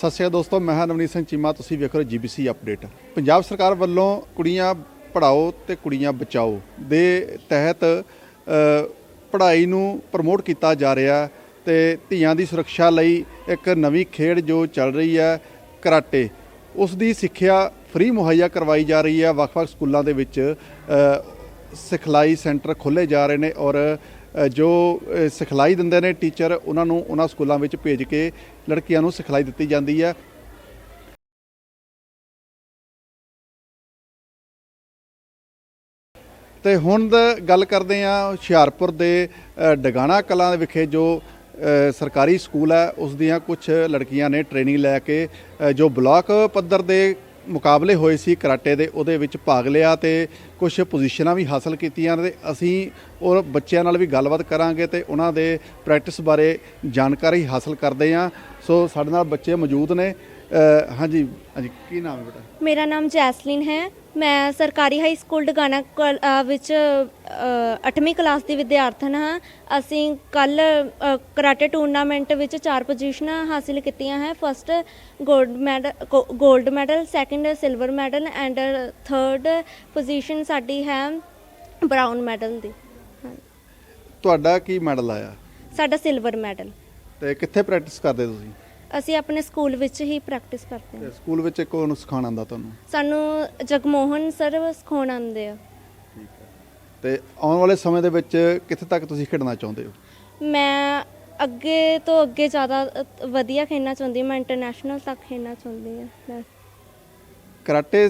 ਸਤਿ ਸ਼੍ਰੀ ਅਕਾਲ ਦੋਸਤੋ, ਮੈਂ ਹਾਂ ਨਵਨੀਤ ਸਿੰਘ ਚੀਮਾ, ਤੁਸੀਂ ਵੇਖ ਰਹੇ ਹੋ ਜੀਬੀਸੀ ਅਪਡੇਟ। ਪੰਜਾਬ ਸਰਕਾਰ ਵੱਲੋਂ ਕੁੜੀਆਂ ਪੜ੍ਹਾਓ ਤੇ ਕੁੜੀਆਂ ਬਚਾਓ ਦੇ ਤਹਿਤ ਪੜ੍ਹਾਈ ਨੂੰ ਪ੍ਰਮੋਟ ਕੀਤਾ ਜਾ ਰਿਹਾ ਤੇ ਧੀਆਂ ਦੀ ਸੁਰੱਖਿਆ ਲਈ ਇੱਕ ਨਵੀਂ ਖੇਡ ਜੋ ਚੱਲ ਰਹੀ ਹੈ, ਕਰਾਟੇ। ਉਸ ਦੀ ਸਿੱਖਿਆ ਫ੍ਰੀ ਮੁਹੱਈਆ ਕਰਵਾਈ ਜਾ ਰਹੀ ਹੈ। ਵੱਖ-ਵੱਖ ਸਕੂਲਾਂ ਦੇ ਵਿੱਚ ਸਿਖਲਾਈ ਸੈਂਟਰ ਖੋਲ੍ਹੇ ਜਾ ਰਹੇ ਨੇ ਔਰ ਜੋ ਸਿਖਲਾਈ ਦਿੰਦੇ ਨੇ ਟੀਚਰ, ਉਹਨਾਂ ਨੂੰ ਉਹਨਾਂ ਸਕੂਲਾਂ ਵਿੱਚ ਭੇਜ ਕੇ ਲੜਕੀਆਂ ਨੂੰ ਸਿਖਲਾਈ ਦਿੱਤੀ ਜਾਂਦੀ ਹੈ। ਤੇ ਹੁਣ ਗੱਲ ਕਰਦੇ ਆ ਹੁਸ਼ਿਆਰਪੁਰ ਦੇ ਡਗਾਣਾ ਕਲਾਂ ਵਿਖੇ ਜੋ ਸਰਕਾਰੀ ਸਕੂਲ ਹੈ, ਉਸ ਦੀਆਂ ਕੁਝ ਲੜਕੀਆਂ ਨੇ ਟ੍ਰੇਨਿੰਗ ਲੈ ਕੇ ਜੋ ਬਲਾਕ ਪੱਧਰ ਦੇ ਮੁਕਾਬਲੇ ਹੋਏ ਸੀ ਕਰਾਟੇ ਦੇ, ਉਹਦੇ ਵਿੱਚ ਭਾਗ ਲਿਆ ਤੇ ਕੁਝ ਪੋਜੀਸ਼ਨਾਂ ਵੀ ਹਾਸਲ ਕੀਤੀਆਂ ਤੇ ਅਸੀਂ ਔਰ ਬੱਚਿਆਂ ਨਾਲ ਵੀ ਗੱਲਬਾਤ ਕਰਾਂਗੇ ਤੇ ਉਹਨਾਂ ਦੇ ਪ੍ਰੈਕਟਿਸ ਬਾਰੇ ਜਾਣਕਾਰੀ ਹਾਸਲ ਕਰਦੇ ਹਾਂ। ਸੋ ਸਾਡੇ ਨਾਲ ਬੱਚੇ ਮੌਜੂਦ ਨੇ। ਹਾਂਜੀ ਹਾਂਜੀ, ਕੀ ਨਾਮ ਹੈ ਬੇਟਾ? ਮੇਰਾ ਨਾਮ ਜੈਸਲੀਨ ਹੈ। ਮੈਂ ਸਰਕਾਰੀ ਹਾਈ ਸਕੂਲ ਡਗਾਣਾ ਕਲ- ਅ, ਵਿੱਚ 8ਵੀਂ ਕਲਾਸ ਦੀ ਵਿਦਿਆਰਥਣ ਹਾਂ। ਅਸੀਂ ਕੱਲ ਕਰਾਟੇ ਟੂਰਨਾਮੈਂਟ ਵਿੱਚ ਚਾਰ ਪੋਜੀਸ਼ਨਾਂ ਹਾਸਿਲ ਕੀਤੀਆਂ ਹੈ। ਫਸਟ 골ਡ ਮੈਡਲ 골ਡ medal second silver medal and third position ਸਾਡੀ ਹੈ ਬ੍ਰਾਊਨ ਮੈਡਲ ਦੀ। ਤੁਹਾਡਾ ਕੀ ਮੈਡਲ ਆਇਆ? ਸਾਡਾ ਸਿਲਵਰ ਮੈਡਲ ਤੇ ਕਿੱਥੇ ਪ੍ਰੈਕਟਿਸ ਕਰਦੇ ਤੁਸੀਂ? ਅਸੀਂ ਆਪਣੇ ਸਕੂਲ ਵਿੱਚ ਹੀ ਪ੍ਰੈਕਟਿਸ ਕਰਦੇ ਹਾਂ। ਸਕੂਲ ਵਿੱਚ ਕੌਣ ਸਿਖਾਉਣ ਆਉਂਦਾ ਤੁਹਾਨੂੰ? ਸਾਨੂੰ ਜਗਮੋਹਨ ਸਰ ਸਿਖਾਉਣ ਆਉਂਦੇ ਆ। ਤੇ ਆਉਣ ਵਾਲੇ ਸਮੇਂ ਦੇ ਵਿੱਚ ਕਿੱਥੇ ਤੱਕ ਤੁਸੀਂ ਖੇਡਣਾ ਚਾਹੁੰਦੇ ਹੋ? ਮੈਂ ਅੱਗੇ ਤੋਂ ਅੱਗੇ ਜ਼ਿਆਦਾ ਵਧੀਆ ਖੇਡਣਾ ਚਾਹੁੰਦੀ ਹਾਂ। ਮੈਂ ਇੰਟਰਨੈਸ਼ਨਲ ਤੱਕ ਖੇਡਣਾ ਚਾਹੁੰਦੀ ਹਾਂ। ਮੈਂ ਕਰਾਟੇ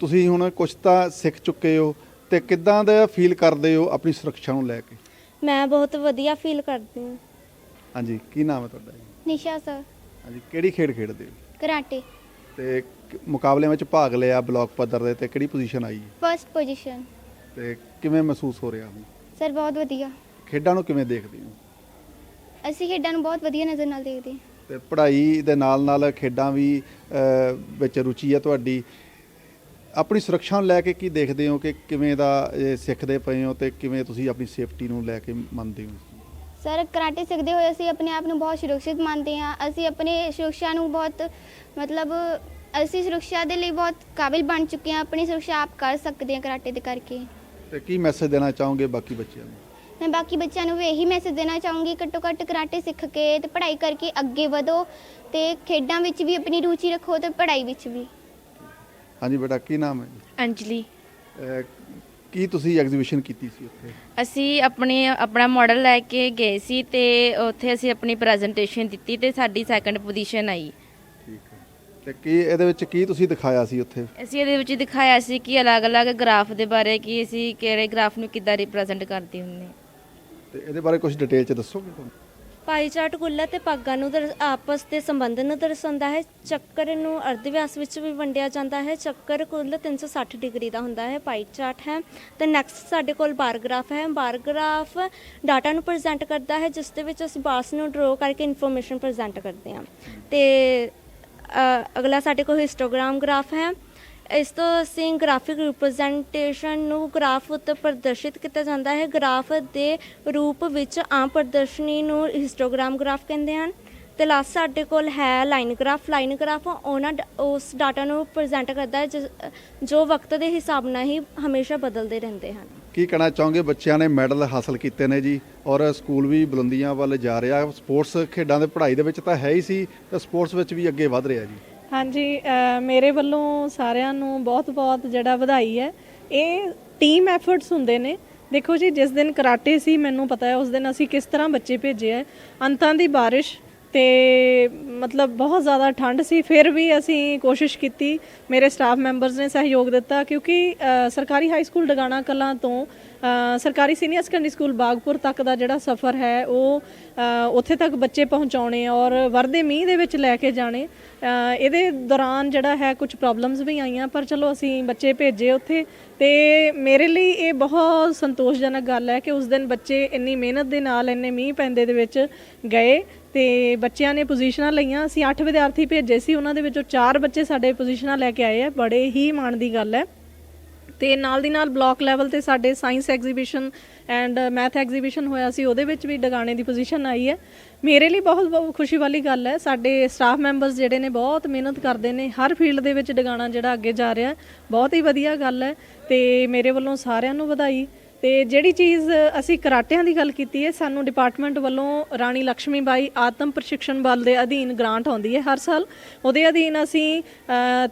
ਤੁਸੀਂ ਹੁਣ ਕੁਝ ਤਾਂ ਸਿੱਖ ਚੁੱਕੇ ਹੋ ਤੇ ਕਿੱਦਾਂ ਦਾ ਫੀਲ ਕਰਦੇ ਹੋ ਆਪਣੀ ਸੁਰੱਖਿਆ ਨੂੰ ਲੈ ਕੇ? ਮੈਂ ਬਹੁਤ ਵਧੀਆ ਫੀਲ ਕਰਦੀ ਹਾਂ। ਹਾਂਜੀ ਕੀ ਨਾਮ ਹੈ ਤੁਹਾਡਾ ਨਿਸ਼ਾ ਸਰ ਹਾਂਜੀ ਕਿਹੜੀ ਖੇਡ ਖੇਡਦੇ ਹੋ? ਕਰਾਟੇ। ਤੇ ਕ- ਮੁਕਾਬਲਿਆਂ ਵਿੱਚ ਭਾਗ ਲਿਆ ਬਲਾਕ ਪੱਧਰ ਦੇ ਤੇ ਕਿਹੜੀ ਪੋਜੀਸ਼ਨ ਆਈ? ਫਰਸਟ ਪੋਜੀਸ਼ਨ ਤੇ ਕਿਵੇਂ ਮਹਿਸੂਸ ਹੋ ਰਿਹਾ ਹੁਣ? ਸਰ ਬਹੁਤ ਵਧੀਆ। ਖੇਡਾਂ ਨੂੰ ਕਿਵੇਂ ਦੇਖਦੇ ਹੋ? ਅਸੀਂ ਖੇਡਾਂ ਨੂੰ ਬਹੁਤ ਵਧੀਆ ਨਜ਼ਰ ਨਾਲ ਦੇਖਦੇ ਹਾਂ। ਤੇ ਪੜ੍ਹਾਈ ਦੇ ਨਾਲ ਨਾਲ ਖੇਡਾਂ ਵੀ ਅ, ਵਿੱਚ ਰੁਚੀ ਹੈ ਤੁਹਾਡੀ। ਆਪਣੀ ਸੁਰੱਖਿਆ ਨੂੰ ਲੈ ਕੇ ਕੀ ਦੇਖਦੇ ਹੋ ਕਿ ਕਿਵੇਂ ਦਾ ਸਿੱਖਦੇ ਪਏ ਹੋ ਤੇ ਕਿਵੇਂ ਤੁਸੀਂ ਆਪਣੀ ਸੇਫਟੀ ਨੂੰ ਲੈ ਕੇ ਮੰਨਦੇ ਹੋ? ਸਰ ਕਰਾਟੇ ਸਿੱਖਦੇ ਹੋਏ ਅਸੀਂ ਆਪਣੇ ਆਪ ਨੂੰ ਬਹੁਤ ਸੁਰੱਖਿਅਤ ਮੰਨਦੇ ਹਾਂ। ਅਸੀਂ ਆਪਣੇ ਸੁਰੱਖਿਆ ਨੂੰ ਬਹੁਤ ਮਤਲਬ ਅਸੀਂ ਸੁਰੱਖਿਆ ਦੇ ਲਈ ਬਹੁਤ ਕਾਬਿਲ ਬਣ ਚੁੱਕੇ ਹਾਂ। ਆਪਣੀ ਸੁਰੱਖਿਆ ਆਪ ਕਰ ਸਕਦੇ ਹਾਂ ਕਰਾਟੇ ਦੇ ਕਰਕੇ। ਤੇ ਕੀ ਮੈਸੇਜ ਦੇਣਾ ਚਾਹੋਗੇ ਬਾਕੀ ਬੱਚਿਆਂ ਨੂੰ? ਮੈਂ ਬਾਕੀ ਬੱਚਿਆਂ ਨੂੰ ਵੀ ਇਹੀ ਮੈਸੇਜ ਦੇਣਾ ਚਾਹੂੰਗੀ ਘੱਟੋ ਘੱਟ ਕਰਾਟੇ ਸਿੱਖ ਕੇ ਤੇ ਪੜ੍ਹਾਈ ਕਰਕੇ ਅੱਗੇ ਵਧੋ ਤੇ ਖੇਡਾਂ ਵਿੱਚ ਵੀ ਆਪਣੀ ਰੁਚੀ ਰੱਖੋ ਤੇ ਪੜ੍ਹਾਈ ਵਿੱਚ ਵੀ। ਹਾਂਜੀ ਬੇਟਾ ਕੀ ਨਾਮ ਹੈ ਜੀ? ਅੰਜਲੀ। ਅਹ, ਕੀ ਤੁਸੀਂ ਐਗਜ਼ੀਬਿਸ਼ਨ ਕੀਤੀ ਸੀ ਉੱਥੇ? ਅਸੀਂ ਆਪਣੇ ਆਪਣਾ ਮਾਡਲ ਲੈ ਕੇ ਗਏ ਸੀ ਤੇ ਉੱਥੇ ਅਸੀਂ ਆਪਣੀ ਪ੍ਰੈਜੈਂਟੇਸ਼ਨ ਦਿੱਤੀ ਤੇ ਸਾਡੀ ਸੈਕੰਡ ਪੋਜੀਸ਼ਨ ਆਈ। ਠੀਕ ਹੈ। ਤੇ ਕੀ ਇਹਦੇ ਵਿੱਚ ਕੀ ਤੁਸੀਂ ਦਿਖਾਇਆ ਸੀ ਉੱਥੇ? ਅਸੀਂ ਇਹਦੇ ਵਿੱਚ ਦਿਖਾਇਆ ਸੀ ਕਿ ਅਲੱਗ-ਅਲੱਗ ਗ੍ਰਾਫ ਦੇ ਬਾਰੇ ਕਿ ਅਸੀਂ ਕਿਹੜੇ ਗ੍ਰਾਫ ਨੂੰ ਕਿੱਦਾਂ ਰਿਪਰੈਜ਼ੈਂਟ ਕਰਦੇ ਹੁੰਦੇ। ਹਾਂ। ਤੇ ਇਹਦੇ ਬਾਰੇ ਕੁਝ ਡਿਟੇਲ ਚ ਦੱਸੋਗੇ ਤੁਹਾਨੂੰ? ਪਾਈ ਚਾਰਟ ਕੁੱਲਾ ਤੇ ਪੱਗਾਂ ਨੂੰ ਦਰ- ਆਪਸ ਦੇ ਸੰਬੰਧ ਨੂੰ ਦਰਸਾਉਂਦਾ ਹੈ। ਚੱਕਰ ਨੂੰ ਅਰਧਵਿਆਸ ਵਿੱਚ ਵੀ ਵੰਡਿਆ ਜਾਂਦਾ ਹੈ। ਚੱਕਰ ਕੁੱਲ 360 ਡਿਗਰੀ ਦਾ ਹੁੰਦਾ ਹੈ ਪਾਈਚਾਰਟ ਹੈ। ਤੇ ਨੈਕਸਟ ਸਾਡੇ ਕੋਲ ਬਾਰਗ੍ਰਾਫ ਹੈ। ਬਾਰਗ੍ਰਾਫ ਡਾਟਾ ਨੂੰ ਪ੍ਰੈਜ਼ੈਂਟ ਕਰਦਾ ਹੈ ਜਿਸ ਦੇ ਵਿੱਚ ਅਸੀਂ ਬਾਰਸ ਨੂੰ ਡਰਾ ਕਰਕੇ ਇਨਫੋਰਮੇਸ਼ਨ ਪ੍ਰੈਜ਼ੈਂਟ ਕਰਦੇ ਹਾਂ। ਤੇ ਅ, ਅਗਲਾ ਸਾਡੇ ਕੋਲ ਹਿਸਟੋਗ੍ਰਾਮ ਗ੍ਰਾਫ ਹੈ। ਇਸ ਤੋਂ ਅਸੀਂ ਗ੍ਰਾਫਿਕ ਰਿਪਰੈਜ਼ੈਂਟੇਸ਼ਨ ਨੂੰ ਗ੍ਰਾਫ ਉੱਤੇ ਪ੍ਰਦਰਸ਼ਿਤ ਕੀਤਾ ਜਾਂਦਾ ਹੈ। ਗ੍ਰਾਫ ਦੇ ਰੂਪ ਵਿੱਚ ਆਮ ਪ੍ਰਦਰਸ਼ਨੀ ਨੂੰ ਹਿਸਟੋਗ੍ਰਾਮ ਗ੍ਰਾਫ ਕਹਿੰਦੇ ਹਨ। ਤੇ ਲਾਸਟ ਸਾਡੇ ਕੋਲ ਹੈ ਲਾਈਨ ਗ੍ਰਾਫ ਲਾਈਨ ਗ੍ਰਾਫ ਉਹਨਾਂ ਡ- ਉਸ ਡਾਟਾ ਨੂੰ ਪ੍ਰੈਜ਼ੈਂਟ ਕਰਦਾ ਹੈ ਜੋ ਵਕਤ ਦੇ ਹਿਸਾਬ ਨਾਲ ਹੀ ਹਮੇਸ਼ਾ ਬਦਲਦੇ ਰਹਿੰਦੇ ਹਨ। ਕੀ ਕਹਿਣਾ ਚਾਹੋਗੇ? ਬੱਚਿਆਂ ਨੇ ਮੈਡਲ ਹਾਸਲ ਕੀਤੇ ਨੇ ਜੀ। ਔਰ ਸਕੂਲ ਵੀ ਬੁਲੰਦੀਆਂ ਵੱਲ ਜਾ ਰਿਹਾ। ਸਪੋਰਟਸ ਖੇਡਾਂ ਦੇ ਪੜ੍ਹਾਈ ਦੇ ਵਿੱਚ ਤਾਂ ਹੈ ਹੀ ਸੀ, ਤੇ ਸਪੋਰਟਸ ਵਿੱਚ ਵੀ ਅੱਗੇ ਵਧ ਰਿਹਾ ਜੀ। ਹਾਂਜੀ ਮੇਰੇ ਵੱਲੋਂ ਸਾਰਿਆਂ ਨੂੰ ਬਹੁਤ-ਬਹੁਤ ਜਿਹੜਾ ਵਧਾਈ ਹੈ। ਇਹ ਟੀਮ ਐਫਰਟਸ ਹੁੰਦੇ ਨੇ। ਦੇਖੋ ਜੀ, ਜਿਸ ਦਿਨ ਕਰਾਟੇ ਸੀ, ਮੈਨੂੰ ਪਤਾ ਹੈ, ਉਸ ਦਿਨ ਅਸੀਂ ਕਿਸ ਤਰ੍ਹਾਂ ਬੱਚੇ ਭੇਜੇ ਹੈ। ਅੰਤਾਂ ਦੀ ਬਾਰਿਸ਼ ਤੇ, ਮਤਲਬ ਬਹੁਤ ਜ਼ਿਆਦਾ ਠੰਡ ਸੀ। ਫਿਰ ਵੀ ਅਸੀਂ ਕੋਸ਼ਿਸ਼ ਕੀਤੀ। ਮੇਰੇ ਸਟਾਫ ਮੈਂਬਰਸ ਨੇ ਸਹਿਯੋਗ ਦਿੱਤਾ ਕਿਉਂਕਿ ਸਰਕਾਰੀ ਹਾਈ ਸਕੂਲ ਡਗਾਣਾ ਕਲਾਂ ਤੋਂ ਸਰਕਾਰੀ ਸੀਨੀਅਰ ਸੈਕੰਡਰੀ ਸਕੂਲ ਬਾਗਪੁਰ ਤੱਕ ਦਾ ਜਿਹੜਾ ਸਫ਼ਰ ਹੈ, ਉਹ ਉੱਥੇ ਤੱਕ ਬੱਚੇ ਪਹੁੰਚਾਉਣੇ ਔਰ ਵਰਦੇ ਮੀਂਹ ਦੇ ਵਿੱਚ ਲੈ ਕੇ ਜਾਣੇ। ਇਹਦੇ ਦੌਰਾਨ ਜਿਹੜਾ ਹੈ ਕੁਝ ਪ੍ਰੋਬਲਮਸ ਵੀ ਆਈਆਂ, ਪਰ ਚਲੋ ਅਸੀਂ ਬੱਚੇ ਭੇਜੇ ਉੱਥੇ ਤੇ ਮੇਰੇ ਲਈ ਇਹ ਬਹੁਤ ਸੰਤੋਸ਼ਜਨਕ ਗੱਲ ਹੈ ਕਿ ਉਸ ਦਿਨ ਬੱਚੇ ਇੰਨੀ ਮਿਹਨਤ ਦੇ ਨਾਲ ਇੰਨੇ ਮੀਂਹ ਪੈਂਦੇ ਦੇ ਵਿੱਚ ਗਏ ਤੇ ਬੱਚਿਆਂ ਨੇ ਪੋਜੀਸ਼ਨਾਂ ਲਈਆਂ। ਅਸੀਂ 8 ਵਿਦਿਆਰਥੀ ਭੇਜੇ ਸੀ, ਉਹਨਾਂ ਦੇ ਵਿੱਚੋਂ 4 ਬੱਚੇ ਸਾਡੇ ਪੋਜੀਸ਼ਨਾਂ ਲੈ ਕੇ ਆਏ ਆ। ਬੜੇ ਹੀ ਮਾਣ ਦੀ ਗੱਲ ਹੈ। ਤੇ ਨਾਲ ਦੀ ਨਾਲ ਬਲਾਕ ਲੈਵਲ ਤੇ ਸਾਡੇ science exhibition and math exhibition ਹੋਇਆ ਸੀ, ਉਹਦੇ ਵਿੱਚ ਵੀ ਡਗਾਣੇ ਦੀ ਪੋਜੀਸ਼ਨ ਆਈ ਹੈ। ਮੇਰੇ ਲਈ ਬਹੁਤ ਬਹੁਤ ਖੁਸ਼ੀ ਵਾਲੀ ਗੱਲ ਹੈ, ਸਾਡੇ ਸਟਾਫ ਮੈਂਬਰਸ ਜਿਹੜੇ ਨੇ ਬਹੁਤ ਮਿਹਨਤ ਕਰਦੇ ਨੇ, ਹਰ ਫੀਲਡ ਦੇ ਵਿੱਚ ਡਗਾਣਾ ਜਿਹੜਾ ਅੱਗੇ ਜਾ ਰਿਹਾ ਬਹੁਤ ਹੀ ਵਧੀਆ ਗੱਲ ਹੈ ਤੇ ਮੇਰੇ ਵੱਲੋਂ ਸਾਰਿਆਂ ਨੂੰ ਵਧਾਈ। ਤੇ ਜਿਹੜੀ ਚੀਜ਼ ਅਸੀਂ ਕਰਾਟਿਆਂ ਦੀ ਗੱਲ ਕੀਤੀ ਹੈ, ਸਾਨੂੰ ਡਿਪਾਰਟਮੈਂਟ ਵੱਲੋਂ ਰਾਣੀ ਲక్ష్ਮੀ ਬਾਈ ਆਤਮ ਪ੍ਰਸ਼ਿਕਸ਼ਣ ਬਲ ਦੇ ਅਧੀਨ ਗ੍ਰਾਂਟ ਆਉਂਦੀ ਹੈ ਹਰ ਸਾਲ। ਉਹਦੇ ਅਧੀਨ ਅਸੀਂ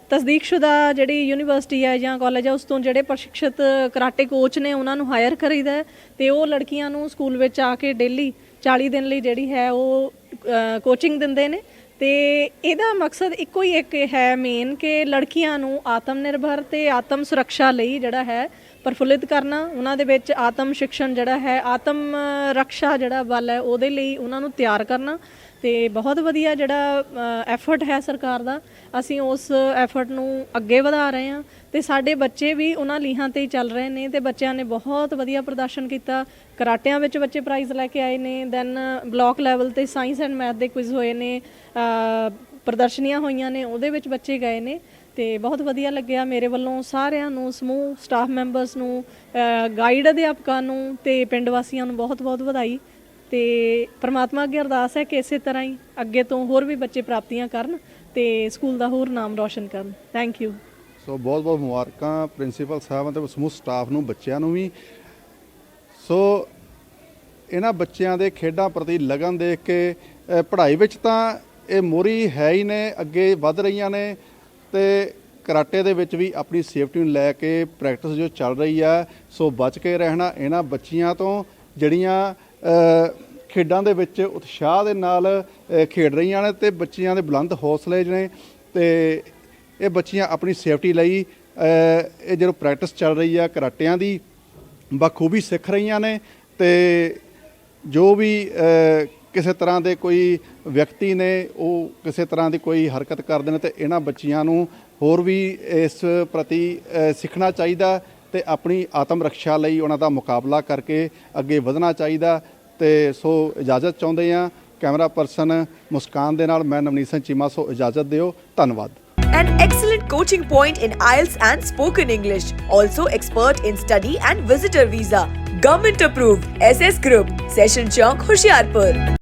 ਤਸਦੀਕਸ਼ੁਦਾ ਜਿਹੜੀ ਯੂਨੀਵਰਸਿਟੀ ਹੈ ਜਾਂ ਕਾਲਜ ਹੈ, ਉਸ ਤੋਂ ਜਿਹੜੇ ਪ੍ਰਸ਼ਿਕਸ਼ਿਤ ਕਰਾਟੇ ਕੋਚ ਨੇ, ਉਹਨਾਂ ਨੂੰ ਹਾਇਰ ਕਰੀਦਾ ਹੈ ਤੇ ਉਹ ਲੜਕੀਆਂ ਨੂੰ ਸਕੂਲ ਵਿੱਚ ਆ ਕੇ ਡੇਲੀ 40 ਦਿਨ ਲਈ ਜਿਹੜੀ ਹੈ ਉਹ ਕੋਚਿੰਗ ਦਿੰਦੇ ਨੇ। ਤੇ ਇਹਦਾ ਮਕਸਦ ਇੱਕੋ ਹੀ ਇੱਕ ਹੈ ਮੇਨ ਕਿ ਲੜਕੀਆਂ ਨੂੰ ਆਤਮ ਨਿਰਭਰ ਤੇ ਆਤਮ ਸੁਰੱਖਿਆ ਲਈ ਜਿਹੜਾ ਹੈ ਪ੍ਰਫੁੱਲਿਤ ਕਰਨਾ ਉਹਨਾਂ ਦੇ ਵਿੱਚ ਆਤਮ ਸ਼ਿਕਸ਼ਣ ਜਿਹੜਾ ਹੈ ਆਤਮ ਅ, ਰੱਖਿਆ ਜਿਹੜਾ ਬਲ ਹੈ ਉਹਦੇ ਲਈ ਉਹਨਾਂ ਨੂੰ ਤਿਆਰ ਕਰਨਾ। ਤੇ ਬਹੁਤ ਵਧੀਆ ਜਿਹੜਾ ਐਫਰਟ ਹੈ ਸਰਕਾਰ ਦਾ। ਅਸੀਂ ਉਸ ਐਫਰਟ ਨੂੰ ਅੱਗੇ ਵਧਾ ਰਹੇ ਹਾਂ ਤੇ ਸਾਡੇ ਬੱਚੇ ਵੀ ਉਹਨਾਂ ਲੀਹਾਂ ਤੇ ਹੀ ਚੱਲ ਰਹੇ ਨੇ ਤੇ ਬੱਚਿਆਂ ਨੇ ਬਹੁਤ ਵਧੀਆ ਪ੍ਰਦਰਸ਼ਨ ਕੀਤਾ। ਕਰਾਟਿਆਂ ਵਿੱਚ ਬੱਚੇ ਪ੍ਰਾਈਜ਼ ਲੈ ਕੇ ਆਏ ਨੇ ਦੈਨ ਬਲਾਕ ਲੈਵਲ ਤੇ ਸਾਇੰਸ ਐਂਡ ਮੈਥ ਦੇ ਕੁਇਜ਼ ਹੋਏ ਨੇ ਪ੍ਰਦਰਸ਼ਨੀਆਂ ਹੋਈਆਂ ਨੇ, ਉਹਦੇ ਵਿੱਚ ਬੱਚੇ ਗਏ ਨੇ ਤੇ ਬਹੁਤ ਵਧੀਆ ਲੱਗਿਆ ਮੇਰੇ ਵੱਲੋਂ ਸਾਰਿਆਂ ਨੂੰ, ਸਮੂਹ ਸਟਾਫ ਮੈਂਬਰਸ ਨੂੰ ਗਾਈਡ ਅਧਿਆਪਕਾਂ ਨੂੰ ਤੇ ਪਿੰਡ ਵਾਸੀਆਂ ਨੂੰ ਬਹੁਤ-ਬਹੁਤ ਵਧਾਈ। ਤੇ ਪ੍ਰਮਾਤਮਾ ਅੱਗੇ ਅਰਦਾਸ ਹੈ ਕਿ ਇਸੇ ਤਰ੍ਹਾਂ ਹੀ ਅੱਗੇ ਤੋਂ ਹੋਰ ਵੀ ਬੱਚੇ ਪ੍ਰਾਪਤੀਆਂ ਕਰਨ ਤੇ ਸਕੂਲ ਦਾ ਹੋਰ ਨਾਮ ਰੌਸ਼ਨ ਕਰਨ। ਥੈਂਕ ਯੂ ਸੋ ਬਹੁਤ ਬਹੁਤ ਮੁਬਾਰਕਾਂ ਪ੍ਰਿੰਸੀਪਲ ਸਾਹਿਬ ਅਤੇ ਸਮੂਹ ਸਟਾਫ ਨੂੰ, ਬੱਚਿਆਂ ਨੂੰ ਵੀ। ਸੋ ਇਹਨਾਂ ਬੱਚਿਆਂ ਦੇ ਖੇਡਾਂ ਪ੍ਰਤੀ ਲਗਨ ਦੇਖ ਕੇ ਪੜ੍ਹਾਈ ਵਿੱਚ ਤਾਂ ਇਹ ਮੋਰੀ ਹੈ ਹੀ ਨੇ, ਅੱਗੇ ਵੱਧ ਰਹੀਆਂ ਨੇ ਤੇ ਕਰਾਟੇ ਦੇ ਵਿੱਚ ਵੀ ਆਪਣੀ ਸੇਫਟੀ ਨੂੰ ਲੈ ਕੇ ਪ੍ਰੈਕਟਿਸ ਜੋ ਚੱਲ ਰਹੀ ਆ, ਸੋ ਬਚ ਕੇ ਰਹਿਣਾ ਇਹਨਾਂ ਬੱਚੀਆਂ ਤੋਂ, ਜਿਹੜੀਆਂ ਖੇਡਾਂ ਦੇ ਵਿੱਚ ਉਤਸ਼ਾਹ ਦੇ ਨਾਲ ਖੇਡ ਰਹੀਆਂ ਨੇ ਤੇ ਬੱਚੀਆਂ ਦੇ ਬੁਲੰਦ ਹੌਸਲੇ ਨੇ ਤੇ ਇਹ ਬੱਚੀਆਂ ਆਪਣੀ ਸੇਫਟੀ ਲਈ ਇਹ ਜਦੋਂ ਪ੍ਰੈਕਟਿਸ ਚੱਲ ਰਹੀ ਆ ਕਰਾਟਿਆਂ ਦੀ, ਬਖੂਬੀ ਸਿੱਖ ਰਹੀਆਂ ਨੇ ਤੇ ਜੋ ਵੀ ਕਿਸੇ ਤਰ੍ਹਾਂ ਦੇ ਕੋਈ ਵਿਅਕਤੀ ਨੇ, ਉਹ ਕਿਸੇ ਤਰ੍ਹਾਂ ਦੀ ਕੋਈ ਹਰਕਤ ਕਰਦੇ ਨੇ ਤੇ ਇਹਨਾਂ ਬੱਚੀਆਂ ਨੂੰ ਹੋਰ ਵੀ ਇਸ ਪ੍ਰਤੀ ਸਿੱਖਣਾ ਚਾਹੀਦਾ। ਤੇ ਆਪਣੀ ਆਤਮ ਰੱਖਿਆ ਲਈ ਉਹਨਾਂ ਦਾ ਮੁਕਾਬਲਾ ਕਰਕੇ ਅੱਗੇ ਵਧਣਾ ਚਾਹੀਦਾ ਤੇ ਸੋ ਇਜਾਜ਼ਤ ਚਾਹੁੰਦੇ ਆ ਕੈਮਰਾ ਪਰਸਨ ਮੁਸਕਾਨ ਦੇ ਨਾਲ ਮੈਂ ਨਵਨੀਤ ਸਿੰਘ ਚੀਮਾ ਸੋ ਇਜਾਜ਼ਤ ਦਿਓ ਧੰਨਵਾਦ An excellent coaching point in IELTS and spoken English. Also expert in study and visitor visa. Government approved. SS Group. Session Chowk, Hoshiarpur.